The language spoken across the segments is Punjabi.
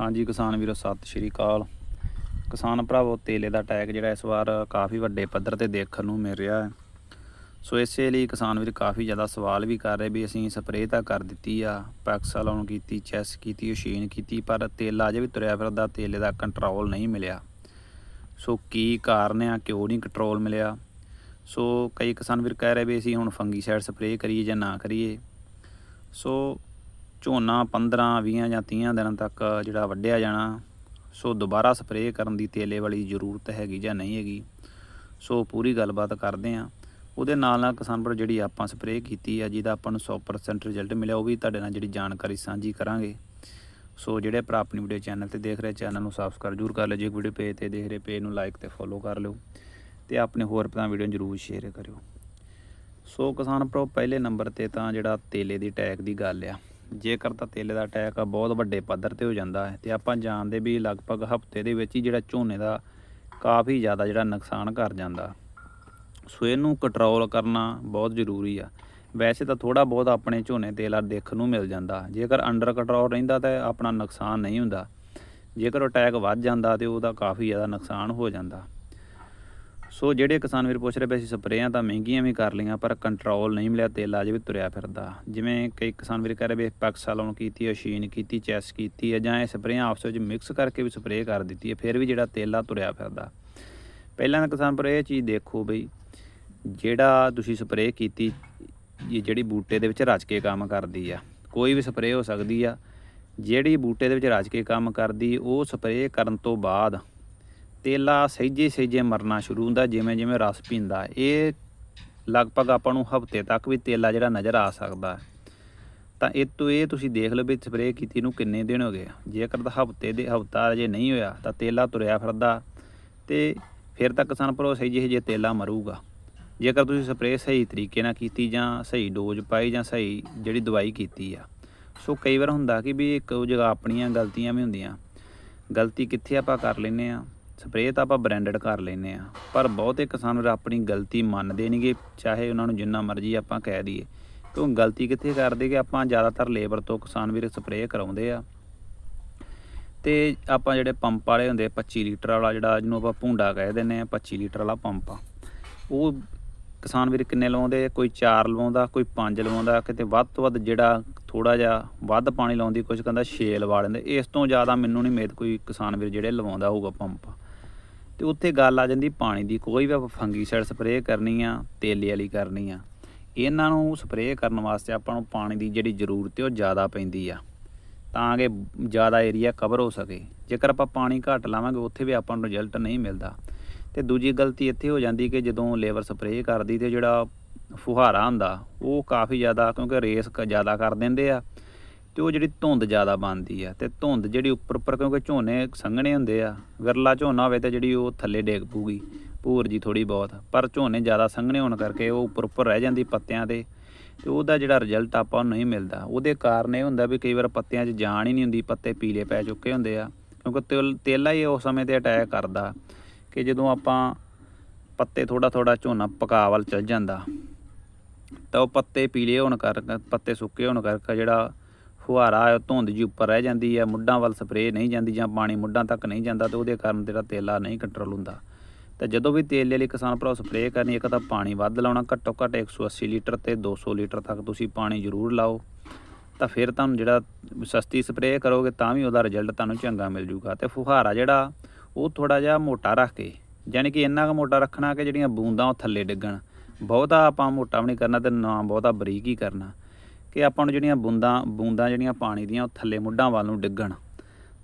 ਹਾਂਜੀ, ਕਿਸਾਨ ਵੀਰੋ, ਸਤਿ ਸ਼੍ਰੀ ਅਕਾਲ। ਕਿਸਾਨ ਭਰਾਵੋ, ਤੇਲੇ ਦਾ ਅਟੈਕ ਜਿਹੜਾ ਇਸ ਵਾਰ ਕਾਫੀ ਵੱਡੇ ਪੱਧਰ ਤੇ ਦੇਖਣ ਨੂੰ ਮਿਲ ਰਿਹਾ ਹੈ। ਸੋ ਇਸੇ ਲਈ ਕਿਸਾਨ ਵੀਰ ਕਾਫੀ ਜ਼ਿਆਦਾ ਸਵਾਲ ਵੀ ਕਰ ਰਹੇ ਵੀ ਅਸੀਂ ਸਪਰੇਅ ਤਾਂ ਕਰ ਦਿੱਤੀ ਆ ਪੈਕਸਾਲੋਨ ਕੀਤੀ, ਚੈਸ ਕੀਤੀ ਓਸ਼ੀਨ ਕੀਤੀ, ਪਰ ਤੇਲਾ ਅਜੇ ਵੀ ਤੁਰਿਆ ਫਿਰਦਾ, ਤੇਲੇ ਦਾ ਕੰਟਰੋਲ ਨਹੀਂ ਮਿਲਿਆ। ਸੋ ਕੀ ਕਾਰਨ ਆ, ਕਿਉਂ ਨਹੀਂ ਕੰਟਰੋਲ ਮਿਲਿਆ? ਸੋ ਕਈ ਕਿਸਾਨ ਵੀਰ ਕਹਿ ਰਹੇ ਵੀ ਅਸੀਂ ਹੁਣ ਫੰਗੀਸਾਈਡ ਸਪਰੇਅ ਕਰੀਏ ਜਾਂ ਨਾ ਕਰੀਏ। ਸੋ ਝੋਨਾ 15 20 ਜਾਂ 30 ਦਿਨਾਂ ਤੱਕ ਜਿਹੜਾ ਵੱਢਿਆ ਜਾਣਾ, ਸੋ ਦੁਬਾਰਾ ਸਪਰੇਅ ਕਰਨ ਦੀ ਤੇਲੇ ਵਾਲੀ ਜ਼ਰੂਰਤ ਹੈਗੀ ਜਾਂ ਨਹੀਂ ਹੈਗੀ, ਸੋ ਪੂਰੀ ਗੱਲਬਾਤ ਕਰਦੇ ਆਂ ਉਹਦੇ ਨਾਲ ਨਾਲ ਕਿਸਾਨ ਭਰਾ ਜਿਹੜੀ ਆਪਾਂ ਸਪਰੇਅ ਕੀਤੀ ਆ, ਜਿਹਦਾ ਆਪਾਂ ਨੂੰ 100% ਰਿਜ਼ਲਟ ਮਿਲਿਆ, ਉਹ ਵੀ ਤੁਹਾਡੇ ਨਾਲ ਜਿਹੜੀ ਜਾਣਕਾਰੀ ਸਾਂਝੀ ਕਰਾਂਗੇ। ਸੋ ਜਿਹੜੇ ਭਰਾ ਆਪਣੀ ਵੀਡੀਓ ਚੈਨਲ ਤੇ ਦੇਖ ਰਹੇ, ਚੈਨਲ ਨੂੰ ਸਬਸਕ੍ਰਾਈਬ ਜ਼ਰੂਰ ਕਰ ਲਿਓ। ਜੇ ਵੀਡੀਓ ਪੇਜ ਤੇ ਦੇਖ ਰਹੇ ਪੇਜ ਨੂੰ ਲਾਈਕ ਤੇ ਫੋਲੋ ਕਰ ਲਿਓ ਤੇ ਆਪਣੇ ਹੋਰ ਭਰਾ ਵੀਡੀਓ ਜ਼ਰੂਰ ਸ਼ੇਅਰ ਕਰਿਓ। ਸੋ ਕਿਸਾਨ ਭਰਾ ਪਹਿਲੇ ਨੰਬਰ ਤੇ ਤਾਂ ਜਿਹੜਾ ਤੇਲੇ ਦੀ ਅਟੈਕ ਦੀ ਗੱਲ ਆ ਜੇਕਰ ਤਾਂ ਤੇਲੇ ਦਾ ਅਟੈਕ ਬਹੁਤ ਵੱਡੇ ਪੱਧਰ ਤੇ ਹੋ ਜਾਂਦਾ ਹੈ ਤੇ ਆਪਾਂ ਜਾਣਦੇ ਵੀ ਲਗਭਗ ਹਫ਼ਤੇ ਦੇ ਵਿੱਚ ਹੀ ਜਿਹੜਾ ਝੋਨੇ ਦਾ ਕਾਫੀ ਜ਼ਿਆਦਾ ਜਿਹੜਾ ਨੁਕਸਾਨ ਕਰ ਜਾਂਦਾ। ਸੋ ਇਹਨੂੰ ਕੰਟਰੋਲ ਕਰਨਾ ਬਹੁਤ ਜ਼ਰੂਰੀ ਆ। ਵੈਸੇ ਤਾਂ ਥੋੜਾ ਬਹੁਤ ਆਪਣੇ ਝੋਨੇ ਤੇਲਾ ਦੇਖਣ ਨੂੰ ਮਿਲ ਜਾਂਦਾ। ਜੇਕਰ ਅੰਡਰ ਕੰਟਰੋਲ ਰਹਿੰਦਾ ਤਾਂ ਆਪਣਾ ਨੁਕਸਾਨ ਨਹੀਂ ਹੁੰਦਾ। ਜੇਕਰ ਅਟੈਕ ਵੱਧ ਜਾਂਦਾ ਤੇ ਉਹਦਾ ਕਾਫੀ ਜ਼ਿਆਦਾ ਨੁਕਸਾਨ ਹੋ ਜਾਂਦਾ। ਸੋ ਜਿਹੜੇ ਕਿਸਾਨ ਵੀਰ ਪੁੱਛ ਰਹੇ ਵੀ ਅਸੀਂ ਸਪਰੇਆਂ ਤਾਂ ਮਹਿੰਗੀਆਂ ਵੀ ਕਰ ਲਈਆਂ, ਪਰ ਕੰਟਰੋਲ ਨਹੀਂ ਮਿਲਿਆ, ਤੇਲ ਅਜੇ ਵੀ ਤੁਰਿਆ ਫਿਰਦਾ। ਜਿਵੇਂ ਕਈ ਕਿਸਾਨ ਵੀਰ ਕਹਿ ਰਹੇ ਵੀ ਪੈਕਸਾਲੋਨ ਕੀਤੀ ਓਸ਼ੀਨ ਕੀਤੀ, ਚੈਸ ਕੀਤੀ ਹੈ, ਜਾਂ ਇਹ ਸਪਰੇਆਂ ਆਪਸ ਵਿੱਚ ਮਿਕਸ ਕਰਕੇ ਵੀ ਸਪਰੇਅ ਕਰ ਦਿੱਤੀ ਹੈ, ਫਿਰ ਵੀ ਜਿਹੜਾ ਤੇਲਾ ਤੁਰਿਆ ਫਿਰਦਾ। ਪਹਿਲਾਂ ਤਾਂ ਕਿਸਾਨ ਪਰ ਇਹ ਚੀਜ਼ ਦੇਖੋ ਬਈ, ਜਿਹੜਾ ਤੁਸੀਂ ਸਪਰੇਅ ਕੀਤੀ, ਇਹ ਜਿਹੜੀ ਬੂਟੇ ਦੇ ਵਿੱਚ ਰਚ ਕੇ ਕੰਮ ਕਰਦੀ ਆ, ਕੋਈ ਵੀ ਸਪਰੇਅ ਹੋ ਸਕਦੀ ਆ, ਜਿਹੜੀ ਬੂਟੇ ਦੇ ਵਿੱਚ ਰਚ ਕੇ ਕੰਮ ਕਰਦੀ, ਉਹ ਸਪਰੇਅ ਕਰਨ ਤੋਂ ਬਾਅਦ ਤੇਲਾ ਸਹਿਜੇ ਸਹਿਜੇ ਮਰਨਾ ਸ਼ੁਰੂ ਹੁੰਦਾ, ਜਿਵੇਂ ਜਿਵੇਂ ਰਸ ਪੀਂਦਾ, ਇਹ ਲਗਭਗ ਆਪਾਂ ਨੂੰ ਹਫ਼ਤੇ ਤੱਕ ਵੀ ਤੇਲਾ ਜਿਹੜਾ ਨਜ਼ਰ ਆ ਸਕਦਾ। ਹੈ। ਤਾਂ ਇਹ ਤੋਂ ਇਹ ਤੁਸੀਂ ਦੇਖ ਲਓ ਵੀ ਸਪਰੇਅ ਕੀਤੀ ਨੂੰ ਕਿੰਨੇ ਦਿਨ ਹੋ ਗਏ ਜੇਕਰ ਤਾਂ ਹਫ਼ਤੇ ਦੇ ਹਫਤਾ ਜੇ ਨਹੀਂ ਹੋਇਆ, ਤਾਂ ਤੇਲਾ ਤੁਰਿਆ ਫਿਰਦਾ ਤੇ ਫਿਰ ਤਾਂ ਕਿਸਾਨ ਭਰੋ ਸਹਿਜੇ ਸਹਿਜੇ ਤੇਲਾ ਮਰੂਗਾ। ਜੇਕਰ ਤੁਸੀਂ ਸਪਰੇਅ ਸਹੀ ਤਰੀਕੇ ਨਾਲ ਕੀਤੀ ਜਾਂ ਸਹੀ ਡੋਜ਼ ਪਾਈ ਜਾਂ ਸਹੀ ਜਿਹੜੀ ਦਵਾਈ ਕੀਤੀ ਆ, ਸੋ ਕਈ ਵਾਰ ਹੁੰਦਾ ਕਿ ਵੀ ਇੱਕ ਜਗ੍ਹਾ ਆਪਣੀਆਂ ਗਲਤੀਆਂ ਵੀ ਹੁੰਦੀਆਂ। ਗਲਤੀ ਕਿੱਥੇ ਆਪਾਂ ਕਰ ਲੈਨੇ ਆ? ਸਪਰੇਅ ਤਾਂ ਆਪਾਂ ਬ੍ਰਾਂਡਡ ਕਰ ਲੈਨੇ ਆ ਪਰ ਬਹੁਤੇ ਕਿਸਾਨ ਵੀਰ ਆਪਣੀ ਗਲਤੀ ਮੰਨਦੇ ਨਹੀਂਗੇ, ਚਾਹੇ ਉਹਨਾਂ ਨੂੰ ਜਿੰਨਾ ਮਰਜ਼ੀ ਆਪਾਂ ਕਹਿ ਦਈਏ। ਕਿਉਂ ਗਲਤੀ ਕਿੱਥੇ ਕਰਦੇ ਕਿ ਆਪਾਂ ਜ਼ਿਆਦਾਤਰ ਲੇਬਰ ਤੋਂ ਕਿਸਾਨ ਵੀਰ ਸਪਰੇਅ ਕਰਾਉਂਦੇ ਆ। ਤੇ ਆਪਾਂ ਜਿਹੜੇ ਪੰਪ ਵਾਲੇ ਹੁੰਦੇ 25 ਲੀਟਰ ਵਾਲਾ ਜਿਹੜਾ, ਜਿਹਨੂੰ ਆਪਾਂ ਭੁੰਡਾ ਕਹਿ ਦਿੰਦੇ ਆ 25 ਲੀਟਰ ਵਾਲਾ ਪੰਪ ਆ। ਉਹ ਕਿਸਾਨ ਵੀਰ ਕਿੰਨੇ ਲਵਾਉਂਦੇ ਕੋਈ 4 ਲਵਾਉਂਦਾ ਕੋਈ 5 ਲਵਾਉਂਦਾ ਕਿਤੇ ਵੱਧ ਤੋਂ ਵੱਧ ਜਿਹੜਾ ਥੋੜਾ ਜਿਹਾ ਵੱਧ ਪਾਣੀ ਲਾਉਂਦੀ ਕੁਝ ਕਹਿੰਦਾ 6 ਲਵਾ ਲੈਂਦੇ। ਇਸ ਤੋਂ ਜ਼ਿਆਦਾ ਮੈਨੂੰ ਨਹੀਂ ਮੇਦ ਕੋਈ ਕਿਸਾਨ ਵੀਰ ਜਿਹੜੇ ਲਵਾਉਂਦਾ ਹੋਊਗਾ ਪੰਪ। ਤੇ ਉੱਥੇ ਗੱਲ ਆ ਜਾਂਦੀ ਪਾਣੀ ਦੀ। ਕੋਈ ਵੀ ਆਪਾਂ ਫੰਗੀਸਾਈਡ ਸਪਰੇਅ ਕਰਨੀ ਆ, ਤੇਲੇ ਵਾਲੀ ਕਰਨੀ ਆ। ਇਹਨਾਂ ਨੂੰ ਸਪਰੇਅ ਕਰਨ ਵਾਸਤੇ ਆਪਾਂ ਨੂੰ ਪਾਣੀ ਦੀ ਜਿਹੜੀ ਜ਼ਰੂਰਤ ਹੈ ਉਹ ਜ਼ਿਆਦਾ ਪੈਂਦੀ ਆ। ਤਾਂ ਕਿ ਜ਼ਿਆਦਾ ਏਰੀਆ ਕਵਰ ਹੋ ਸਕੇ। ਜੇਕਰ ਆਪਾਂ ਪਾਣੀ ਘੱਟ ਲਾਵਾਂਗੇ, ਉੱਥੇ ਵੀ ਆਪਾਂ ਨੂੰ ਰਿਜ਼ਲਟ ਨਹੀਂ ਮਿਲਦਾ। ਤੇ ਦੂਜੀ ਗਲਤੀ ਇੱਥੇ ਹੋ ਜਾਂਦੀ ਕਿ ਜਦੋਂ ਲੇਬਰ ਸਪਰੇਅ ਕਰਦੀ ਤੇ ਜਿਹੜਾ ਫੁਹਾਰਾ ਹੁੰਦਾ, ਉਹ ਕਾਫੀ ਜ਼ਿਆਦਾ, ਕਿਉਂਕਿ ਰੇਸ ਜ਼ਿਆਦਾ ਕਰ ਦਿੰਦੇ ਆ। ਤੇ ਉਹ ਜਿਹੜੀ ਧੁੰਦ ਜ਼ਿਆਦਾ ਬਣਦੀ ਆ, ਤੇ ਧੁੰਦ ਜਿਹੜੀ ਉੱਪਰ ਉੱਪਰ ਕਿਉਂਕਿ ਝੋਨੇ ਸੰਘਣੇ ਹੁੰਦੇ ਆ, ਵਿਰਲਾ ਝੋਨਾ ਹੋਵੇ ਤੇ ਜਿਹੜੀ ਉਹ ਥੱਲੇ ਡੇਗ ਪੂਗੀ ਭੂਰ ਜੀ ਥੋੜੀ ਬਹੁਤ, ਪਰ ਝੋਨੇ ਜ਼ਿਆਦਾ ਸੰਘਣੇ ਹੋਣ ਕਰਕੇ ਉਹ ਉੱਪਰ ਉੱਪਰ ਰਹਿ ਜਾਂਦੀ ਪੱਤਿਆਂ ਤੇ ਤੇ ਉਹਦਾ ਜਿਹੜਾ ਰਿਜ਼ਲਟ ਆਪਾਂ ਨੂੰ ਨਹੀਂ ਮਿਲਦਾ। ਉਹਦੇ ਕਾਰਨ ਇਹ ਹੁੰਦਾ ਵੀ ਕਈ ਵਾਰ ਪੱਤਿਆਂ 'ਚ ਜਾਨ ਹੀ ਨਹੀਂ ਹੁੰਦੀ, ਪੱਤੇ ਪੀਲੇ ਪੈ ਚੁੱਕੇ ਹੁੰਦੇ ਆ, ਕਿਉਂਕਿ ਤੇਲ, ਤੇਲਾ ਹੀ ਉਸ ਸਮੇਂ ਤੇ ਅਟੈਕ ਕਰਦਾ ਕਿ ਜਦੋਂ ਆਪਾਂ ਪੱਤੇ ਥੋੜਾ ਥੋੜਾ ਝੋਨਾ ਪਕਾ ਵੱਲ ਚਲ ਜਾਂਦਾ, ਤਾਂ ਉਹ ਪੱਤੇ ਪੀਲੇ ਹੋਣ ਕਰਕੇ ਪੱਤੇ ਸੁੱਕੇ ਹੋਣ ਕਰਕੇ ਜਿਹੜਾ ਫੁਹਾਰਾ ਧੁੰਦ ਜੀ ਉੱਪਰ ਰਹਿ ਜਾਂਦੀ ਹੈ, ਮੁੱਢਾਂ ਵੱਲ ਸਪਰੇਅ ਨਹੀਂ ਜਾਂਦੀ ਜਾਂ ਪਾਣੀ ਮੁੱਢਾਂ ਤੱਕ ਨਹੀਂ ਜਾਂਦਾ, ਤੇ ਉਹਦੇ ਕਾਰਨ ਜਿਹੜਾ ਤੇਲਾ ਨਹੀਂ ਕੰਟਰੋਲ ਹੁੰਦਾ। ਤੇ ਜਦੋਂ ਵੀ ਤੇਲੇ ਲਈ ਕਿਸਾਨ ਭਰਾ ਸਪਰੇਅ ਕਰਨੀ, ਇੱਕ ਤਾਂ ਪਾਣੀ ਵੱਧ ਲਾਉਣਾ, ਘੱਟੋ ਘੱਟ 180 ਲੀਟਰ ਤੇ 200 ਲੀਟਰ ਤੱਕ ਤੁਸੀਂ ਪਾਣੀ ਜ਼ਰੂਰ ਲਾਓ। ਤਾਂ ਫਿਰ ਤੁਹਾਨੂੰ ਜਿਹੜਾ ਸਸਤੀ ਸਪਰੇਅ ਕਰੋਗੇ, ਤਾਂ ਵੀ ਉਹਦਾ ਰਿਜ਼ਲਟ ਤੁਹਾਨੂੰ ਚੰਗਾ ਮਿਲ ਜੂਗਾ। ਤੇ ਫੁਹਾਰਾ ਜਿਹੜਾ, ਉਹ ਥੋੜਾ ਜਿਹਾ ਮੋਟਾ ਰੱਖ ਕੇ ਯਾਨੀ ਕਿ ਇੰਨਾ ਕੁ ਮੋਟਾ ਰੱਖਣਾ ਕਿ ਜਿਹੜੀਆਂ ਬੂੰਦਾਂ ਉਹ ਥੱਲੇ ਡਿੱਗਣ। ਬਹੁਤਾ ਆਪਾਂ ਮੋਟਾ ਵੀ ਨਹੀਂ ਕਰਨਾ ਤੇ ਨਾ ਬਹੁਤਾ ਬਰੀਕ ਹੀ ਕਰਨਾ। ਕਿ ਆਪਾਂ ਨੂੰ ਜਿਹੜੀਆਂ ਬੂੰਦਾਂ ਬੂੰਦਾਂ ਜਿਹੜੀਆਂ ਪਾਣੀ ਦੀਆਂ, ਉਹ ਥੱਲੇ ਮੁੱਢਾਂ ਵੱਲ ਨੂੰ ਡਿੱਗਣ,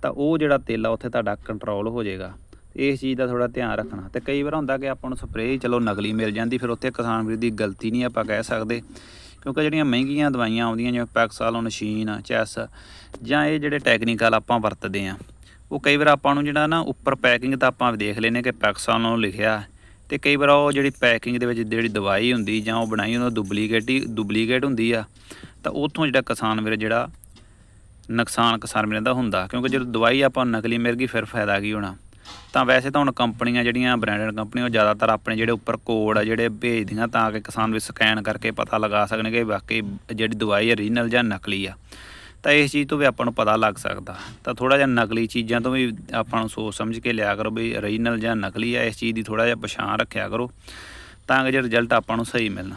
ਤਾਂ ਉਹ ਜਿਹੜਾ ਤੇਲ ਆ ਉੱਥੇ ਤੁਹਾਡਾ ਕੰਟਰੋਲ ਹੋ ਜਾਏਗਾ। ਇਸ ਚੀਜ਼ ਦਾ ਥੋੜਾ ਧਿਆਨ ਰੱਖਣਾ। ਤੇ ਕਈ ਵਾਰ ਹੁੰਦਾ ਕਿ ਆਪਾਂ ਨੂੰ ਸਪਰੇਅ ਚਲੋ ਨਕਲੀ ਮਿਲ ਜਾਂਦੀ, ਫਿਰ ਉੱਥੇ ਕਿਸਾਨ ਵੀਰ ਦੀ ਗਲਤੀ ਨਹੀਂ ਆਪਾਂ ਕਹਿ ਸਕਦੇ। ਕਿਉਂਕਿ ਜਿਹੜੀਆਂ ਮਹਿੰਗੀਆਂ ਦਵਾਈਆਂ ਆਉਂਦੀਆਂ, ਜਿਵੇਂ ਪੈਕਸਾਲੋਨਸ਼ੀਨ ਚੈਸ ਜਾਂ ਇਹ ਜਿਹੜੇ ਟੈਕਨੀਕਲ ਆਪਾਂ ਵਰਤਦੇ ਆ ਉਹ ਕਈ ਵਾਰ ਆਪਾਂ ਨੂੰ ਜਿਹੜਾ ਨਾ ਉੱਪਰ ਪੈਕਿੰਗ ਤਾਂ ਆਪਾਂ ਦੇਖ ਲੈਨੇ ਕਿ ਪੈਕਸਾਲੋਨ ਲਿਖਿਆ। ਤੇ ਕਈ ਵਾਰ ਉਹ ਜਿਹੜੀ ਪੈਕਿੰਗ ਦੇ ਵਿੱਚ ਜਿਹੜੀ ਦਵਾਈ ਹੁੰਦੀ ਜਾਂ ਉਹ ਬਣਾਈ, ਉਹਨਾਂ ਡੁਪਲੀਕੇਟ ਹੀ ਡੁਪਲੀਕੇਟ ਹੁੰਦੀ ਆ। ਤਾਂ ਉੱਥੋਂ ਜਿਹੜਾ ਕਿਸਾਨ ਵੀਰ, ਜਿਹੜਾ ਨੁਕਸਾਨ ਕਿਸਾਨ ਵੀਰਾਂ ਦਾ ਹੁੰਦਾ, ਕਿਉਂਕਿ ਜਦੋਂ ਦਵਾਈ ਆਪਾਂ ਨੂੰ ਨਕਲੀ ਮਿਲ ਗਈ, ਫਿਰ ਫਾਇਦਾ ਕੀ ਹੋਣਾ? ਤਾਂ ਵੈਸੇ ਤਾਂ ਹੁਣ ਕੰਪਨੀਆਂ ਜਿਹੜੀਆਂ ਬ੍ਰਾਂਡਡ ਕੰਪਨੀਆਂ, ਉਹ ਜ਼ਿਆਦਾਤਰ ਆਪਣੇ ਜਿਹੜੇ ਉੱਪਰ ਕੋਡ ਆ, ਜਿਹੜੇ ਭੇਜਦੀਆਂ ਤਾਂ ਕਿ ਕਿਸਾਨ ਵੀ ਸਕੈਨ ਕਰਕੇ ਪਤਾ ਲਗਾ ਸਕਣਗੇ ਕਿ ਵਾਕਈ ਜਿਹੜੀ ਦਵਾਈ ਓਰੀਜਨਲ ਜਾਂ ਨਕਲੀ ਆ। ਤਾਂ ਇਸ ਚੀਜ਼ ਤੋਂ ਵੀ ਆਪਾਂ ਨੂੰ ਪਤਾ ਲੱਗ ਸਕਦਾ। ਤਾਂ ਥੋੜਾ ਜਿਹਾ ਨਕਲੀ ਚੀਜ਼ਾਂ ਤੋਂ ਵੀ ਆਪਾਂ ਨੂੰ ਸੋਚ ਸਮਝ ਕੇ ਲਿਆ ਕਰੋ ਵੀ ਓਰੀਜਨਲ ਜਾਂ ਨਕਲੀ ਆ, ਇਸ ਚੀਜ਼ ਦੀ ਥੋੜਾ ਜਿਹਾ ਪਛਾਣ ਰੱਖਿਆ ਕਰੋ, ਤਾਂ ਕਿ ਜੇ ਰਿਜ਼ਲਟ ਆਪਾਂ ਨੂੰ ਸਹੀ ਮਿਲਣਾ।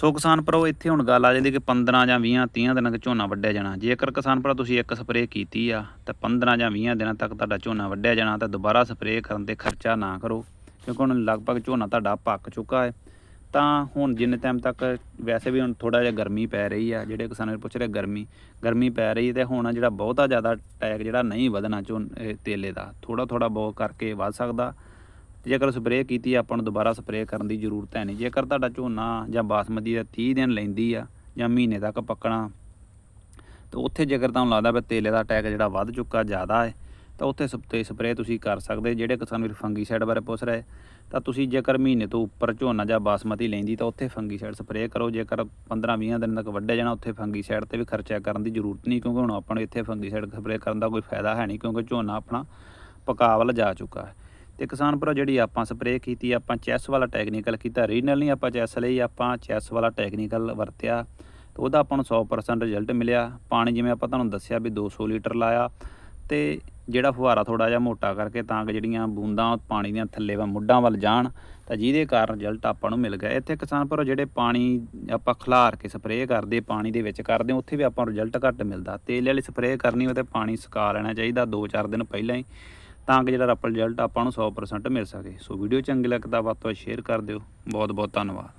ਸੋ ਕਿਸਾਨ ਭਰਾਓ, ਇੱਥੇ ਹੁਣ ਗੱਲ ਆ ਜਾਂਦੀ ਕਿ 15 ਜਾਂ 20 30 ਦਿਨਾਂ ਤੱਕ ਝੋਨਾ ਵੱਢਿਆ ਜਾਣਾ। ਜੇਕਰ ਕਿਸਾਨ ਭਰਾ ਤੁਸੀਂ ਇੱਕ ਸਪਰੇਅ ਕੀਤੀ ਆ, ਤਾਂ 15 ਜਾਂ 20 ਦਿਨਾਂ ਤੱਕ ਤੁਹਾਡਾ ਝੋਨਾ ਵੱਢਿਆ ਜਾਣਾ, ਤਾਂ ਦੁਬਾਰਾ ਸਪਰੇਅ ਕਰਨ ਤੇ ਖਰਚਾ ਨਾ ਕਰੋ, ਕਿਉਂਕਿ ਹੁਣ ਲਗਭਗ ਝੋਨਾ ਤੁਹਾਡਾ ਪੱਕ ਚੁੱਕਾ ਹੈ। ਤਾਂ ਹੁਣ ਜਿੰਨੇ ਟਾਈਮ ਤੱਕ, ਵੈਸੇ ਵੀ ਹੁਣ ਥੋੜਾ ਜਿਹਾ ਗਰਮੀ ਪੈ ਰਹੀ ਆ, ਜਿਹੜੇ ਕਿਸਾਨ ਵੀਰ ਪੁੱਛ ਰਹੇ ਗਰਮੀ ਗਰਮੀ ਪੈ ਰਹੀ ਤੇ ਹੁਣ ਜਿਹੜਾ ਬਹੁਤਾ ਜ਼ਿਆਦਾ ਟੈਕ ਜਿਹੜਾ ਨਹੀਂ ਵਧਣਾ ਝੋਨ, ਇਹ ਤੇਲੇ ਦਾ ਥੋੜਾ ਥੋੜਾ ਬਹੁਤ ਕਰਕੇ ਵੱਧ ਸਕਦਾ। ਤੇ ਜੇਕਰ ਸਪਰੇਅ ਕੀਤੀ ਆਪਾਂ ਨੂੰ ਦੁਬਾਰਾ ਸਪਰੇਅ ਕਰਨ ਦੀ ਜ਼ਰੂਰਤ ਹੈ ਨਹੀਂ। ਜੇਕਰ ਤੁਹਾਡਾ ਝੋਨਾ ਜਾਂ ਬਾਸਮਤੀ ਦਾ 30 ਦਿਨ ਲੈਂਦੀ ਆ ਜਾਂ ਮਹੀਨੇ ਤੱਕ ਪੱਕਣਾ, ਤਾਂ ਉੱਥੇ ਜੇਕਰ ਤੁਹਾਨੂੰ ਲੱਗਦਾ ਵੀ ਤੇਲੇ ਦਾ ਅਟੈਕ ਜਿਹੜਾ ਵੱਧ ਚੁੱਕਾ ਜ਼ਿਆਦਾ ਹੈ, ਤਾਂ ਉੱਥੇ ਸਪਤੇ ਸਪਰੇਅ ਤੁਸੀਂ ਕਰ ਸਕਦੇ। ਜਿਹੜੇ ਕਿਸਾਨ ਵੀਰ ਫੰਗੀਸਾਈਡ ਬਾਰੇ ਪੁੱਛ ਰਹੇ, ਤਾਂ ਤੁਸੀਂ ਜੇਕਰ ਮਹੀਨੇ ਤੋਂ ਉੱਪਰ ਝੋਨਾ ਜਾਂ ਬਾਸਮਤੀ ਲੈਂਦੀ, ਤਾਂ ਉੱਥੇ ਫੰਗੀਸਾਈਡ ਸਪਰੇਅ ਕਰੋ। ਜੇਕਰ 15-20 ਦਿਨ ਤੱਕ ਵੱਢਿਆ ਜਾਣਾ, ਉੱਥੇ ਫੰਗੀਸਾਈਡ ਤੇ ਵੀ ਖਰਚਾ ਕਰਨ ਦੀ ਜ਼ਰੂਰਤ ਨਹੀਂ, ਕਿਉਂਕਿ ਹੁਣ ਆਪਾਂ ਨੂੰ ਇੱਥੇ ਫੰਗੀਸਾਈਡ ਸਪਰੇਅ ਕਰਨ ਦਾ ਕੋਈ ਫਾਇਦਾ ਹੈ ਨਹੀਂ, ਕਿਉਂਕਿ ਝੋਨਾ ਆਪਣਾ ਪਕਾਵਲ ਜਾ ਚੁੱਕਾ ਹੈ। ਤੇ ਕਿਸਾਨ ਭਰਾ, ਜਿਹੜੀ ਆਪਾਂ ਸਪਰੇਅ ਕੀਤੀ, ਆਪਾਂ ਚੈਸ ਵਾਲਾ ਟੈਕਨੀਕਲ ਕੀਤਾ। ਰੀਜਨਲ ਨਹੀਂ ਆਪਾਂ ਚੈਸ ਲਈ, ਆਪਾਂ ਚੈਸ ਵਾਲਾ ਟੈਕਨੀਕਲ ਵਰਤਿਆ। ਤੇ ਉਹਦਾ ਆਪਾਂ ਨੂੰ 100% ਰਿਜ਼ਲਟ ਮਿਲਿਆ। ਪਾਣੀ ਜਿਵੇਂ ਆਪਾਂ ਤੁਹਾਨੂੰ ਦੱਸਿਆ ਵੀ 200 ਲੀਟਰ ਲਾਇਆ। ਤੇ ਜਿਹੜਾ ਫੁਹਾਰਾ ਥੋੜਾ ਜਿਹਾ ਮੋਟਾ ਕਰਕੇ ਤਾਂ ਕਿ ਜਿਹੜੀਆਂ ਬੂੰਦਾਂ, ਪਾਣੀ ਦੀਆਂ ਥੱਲੇ ਵਾ ਮੁੱਢਾਂ ਵੱਲ ਜਾਣ, ਤਾਂ ਜਿਹਦੇ ਕਾਰਨ ਰਿਜ਼ਲਟ ਆਪਾਂ ਨੂੰ ਮਿਲ ਗਿਆ। ਇੱਥੇ ਕਿਸਾਨ ਭਰਾ, ਜਿਹੜੇ ਪਾਣੀ ਆਪਾਂ ਖਿਲਾਰ ਕੇ ਸਪਰੇਅ ਕਰਦੇ, ਪਾਣੀ ਦੇ ਵਿੱਚ ਕਰਦੇ, ਉੱਥੇ ਵੀ ਆਪਾਂ ਨੂੰ ਰਿਜ਼ਲਟ ਘੱਟ ਮਿਲਦਾ। ਤੇਲ ਵਾਲੀ ਸਪਰੇਅ ਕਰਨੀ ਉਹ ਤੇ ਪਾਣੀ ਸੁਕਾ ਲੈਣਾ ਚਾਹੀਦਾ 2-4 ਦਿਨ ਪਹਿਲਾਂ ਹੀ। ਤਾਂ ਕਿ ਜਿਹੜਾ ਰੱਪਲ ਰਿਜ਼ਲਟ ਆਪਾਂ ਨੂੰ 100% ਮਿਲ ਸਕੇ। ਸੋ ਵੀਡੀਓ ਚੰਗੀ ਲੱਗਦਾ, ਵੱਧ ਤੋਂ ਵੱਧ ਸ਼ੇਅਰ ਕਰ ਦਿਓ। ਬਹੁਤ ਬਹੁਤ ਧੰਨਵਾਦ।